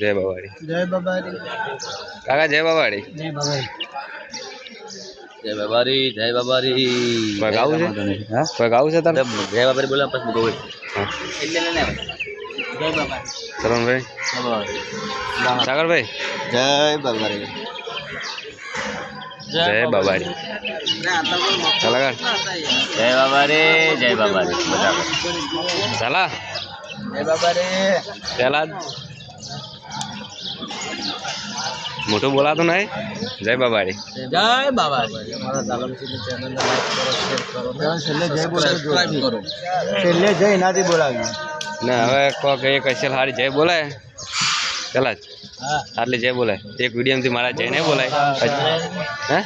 જય બાવાડી જય બાબારી કાકા જય બાવાડી જય બાબારી જય બાબારી જય બાબારી કોઈ ગાવું છે હા કોઈ ગાવું છે તારે જય બાબારી બોલા પછી ગોવિંદ હા. એટલે લઈને આવો. જય બાબારી શરણભાઈ સાગરભાઈ જય બાબારી જય બાવાડી કલાકાર જય બાબારી જય બાબારી બધા ચાલા જય બાબારી પહેલા જ મોટું બોલાતું નહીં? જય બાબાડી જય બાબારી. અમારા ધાલમસિંહની ચેનલને લાઈક કરો શેર કરો છેલ્લે જય સબસ્ક્રાઇબ કરો. છેલ્લે જય નાથી બોલાવ્યું ને હવે કોક એક અસલ હારી જય બોલાય. પેલા જ. હા. જય બોલાય. એક વિડીયમથી મારા જય નહીં બોલાય. હે.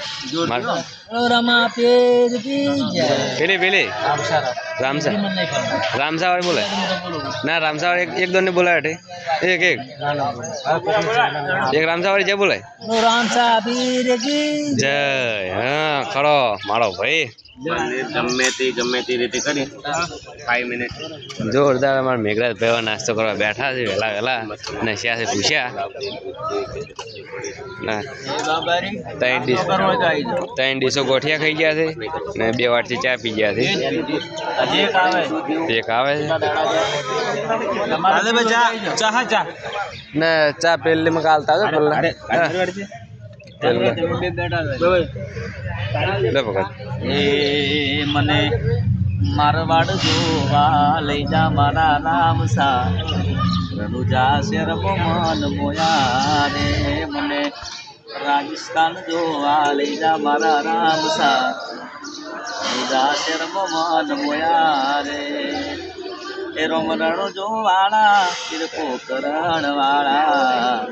પેલી પેલી. રામસા રામસાવાળી બોલાય ના રામસાવાળી એક એક દોન ને બોલાય અઠે એક એક. એક રામસાવાળી જે બોલાય જય હા ખરો મારો ભાઈ. ગમે તે ગમે તે રીતે કરી. ફાઈવ મિનિટ જોરદાર અમારા મેઘરાજ ભાઈઓ નાસ્તો કરવા બેઠા છે વહેલા વહેલા. ને શ્યાસે પૂછ્યા. ત્રણ ડીશ ત્રણ ડીશો ગોઠિયા ખાઈ ગયા છે ને બે વાટથી ચા પી ગયા છે. હજી એક આવે. એક આવે છે. તમારે ચા ચા ચા. ને ચા પેલી માં કાલતા હતો પેલા હા. પેલા. લે ભગત. એ મને મારવાડ જોવા લઈ જા મારા રામ સા રનુજા શેર મન મોયા રે. મને રાજસ્થાન જોવા લઈ જા મારા રામ સા શેર મન મોયા રે. એ રોમરણો જોવાળા તિરકો કરણ વાળા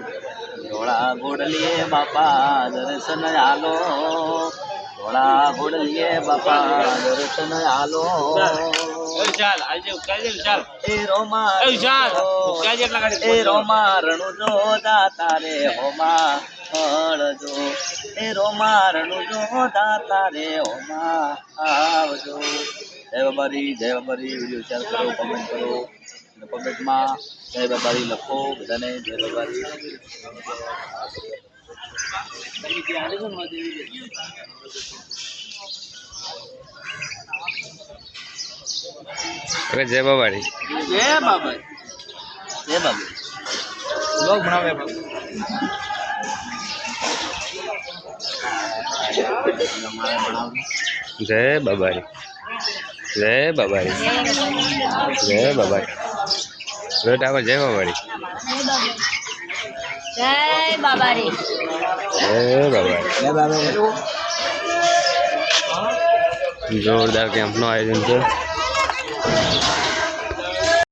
ધોળા ઘોડલીએ બાપા દર્શન આલો. ધોળા ઘોડલીએ બાપા દર્શન આલો. એ રોમા એ રોમા રણુ જો દાતા રે હોમા રોમા રણુ જો દાતા રે હોમા આવજો. જય બાબારી જય બાબારી વીડિયો શેર કરો કમેન્ટ કરો. અને કમેન્ટમાં જય બાબારી લખો બધાને જય બાબારી. અરે જય બાબાડી જય બાબા જય બાબા લોક ભણાવે જય બાબાડી જય બાબારી. જય બાબારી. જય બાબાડી જય બાબારી. જય બાબાડી જય બાબા જોરદાર કેમ્પનું આયોજન છે.